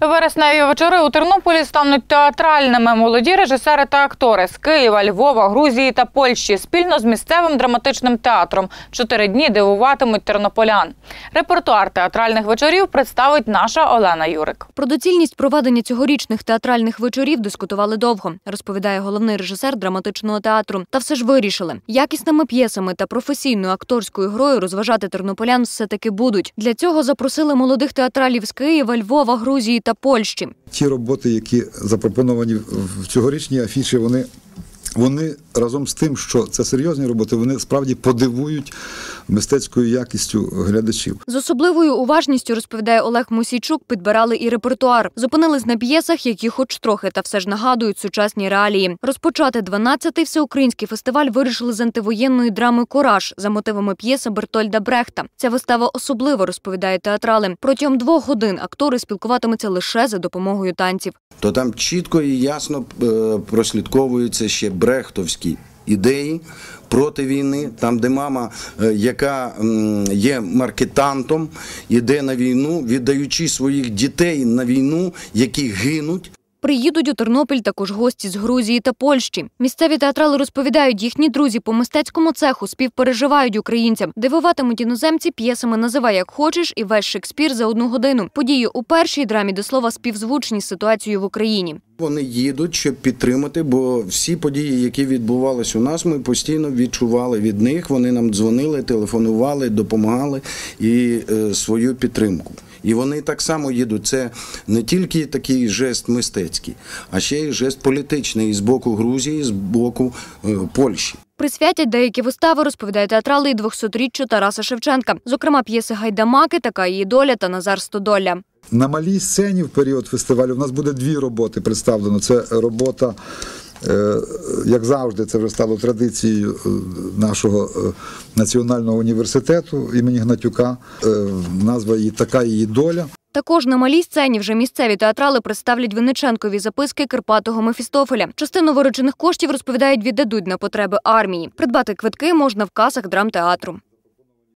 Вересневі вечори у Тернополі стануть театральними. Молоді режисери та актори з Києва, Львова, Грузії та Польщі спільно з місцевим драматичним театром чотири дні дивуватимуть тернополян. Репертуар театральних вечорів представить наша Олена Юрик. Про доцільність проведення цьогорічних театральних вечорів дискутували довго, розповідає головний режисер драматичного театру. Та все ж вирішили, якісними п'єсами та професійною акторською грою розважати тернополян все таки будуть. Для цього запросили молодих театралів з Києва, Львова, Грузії та Польщі. ті роботи, які запропоновані в цьогорічній афіші, вони, вони разом з тим, що це серйозні роботи, вони справді подивують мистецькою якістю глядачів. З особливою уважністю розповідає Олег Мусійчук, підбирали і репертуар. Зупинились на п'єсах, які, хоч трохи, та все ж нагадують сучасні реалії. Розпочати 12-й всеукраїнський фестиваль вирішили з антивоєнної драми Кораж за мотивами п'єси Бертольда Брехта. Ця вистава особливо розповідає театрали. Протягом двох годин актори спілкуватимуться лише за допомогою танців. то там чітко і ясно е, прослідковуються ще брехтовські ідеї проти війни, там, де мама, е, яка є маркетантом, іде на війну, віддаючи своїх дітей на війну, які гинуть. Приїдуть у Тернопіль також гості з Грузії та Польщі. Місцеві театрали розповідають, їхні друзі по мистецькому цеху співпереживають українцям. Дивуватимуть іноземці п'єсами «Називай як хочеш» і весь Шекспір за одну годину. Події у першій драмі до слова співзвучні з ситуацією в Україні. Вони їдуть, щоб підтримати, бо всі події, які відбувалися у нас, ми постійно відчували від них. Вони нам дзвонили, телефонували, допомагали і е, свою підтримку. І вони так само їдуть. Це не тільки такий жест мистецький, а ще й жест політичний з боку Грузії, з боку е, Польщі. Присвятять деякі вистави, розповідає театрали і 200-річчю Тараса Шевченка. Зокрема, п'єси Гайдамаки, така її доля та Назар Стодоля. На малій сцені в період фестивалю в нас буде дві роботи представлено. Це робота, як завжди, це вже стало традицією е, нашого е, національного університету імені Гнатюка. Е, Назва її така її доля. Також на малій сцені вже місцеві театрали представлять Винниченкові записки Карпатого Мефістофеля. Частину виручених коштів розповідають віддадуть на потреби армії. Придбати квитки можна в касах драмтеатру.